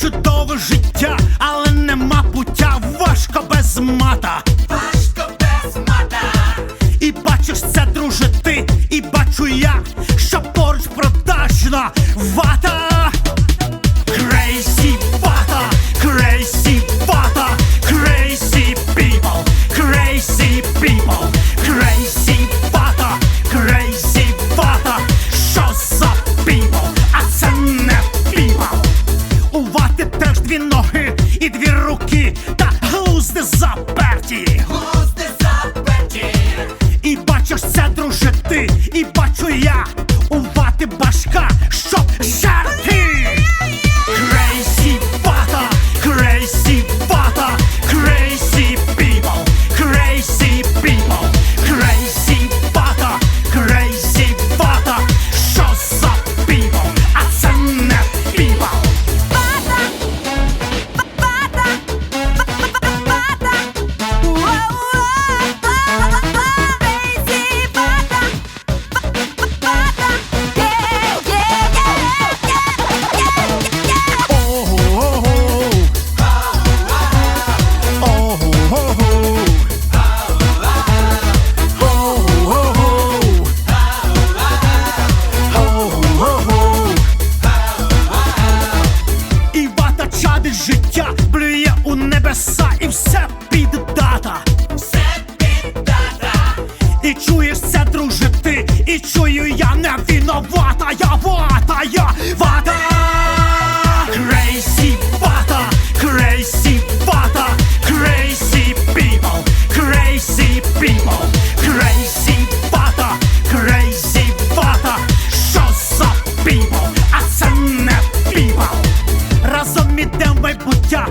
чудове життя, але нема пуття, важко без мата, важко без мата. І бачиш це, друже, ти, і бачу я, що поруч продажна вата. Друзі, я не виновата, я вата, я вата. Crazy вата, crazy вата, crazy people, crazy people, crazy вата, crazy вата. Що за people, а це не people. Разом ідем майбуття.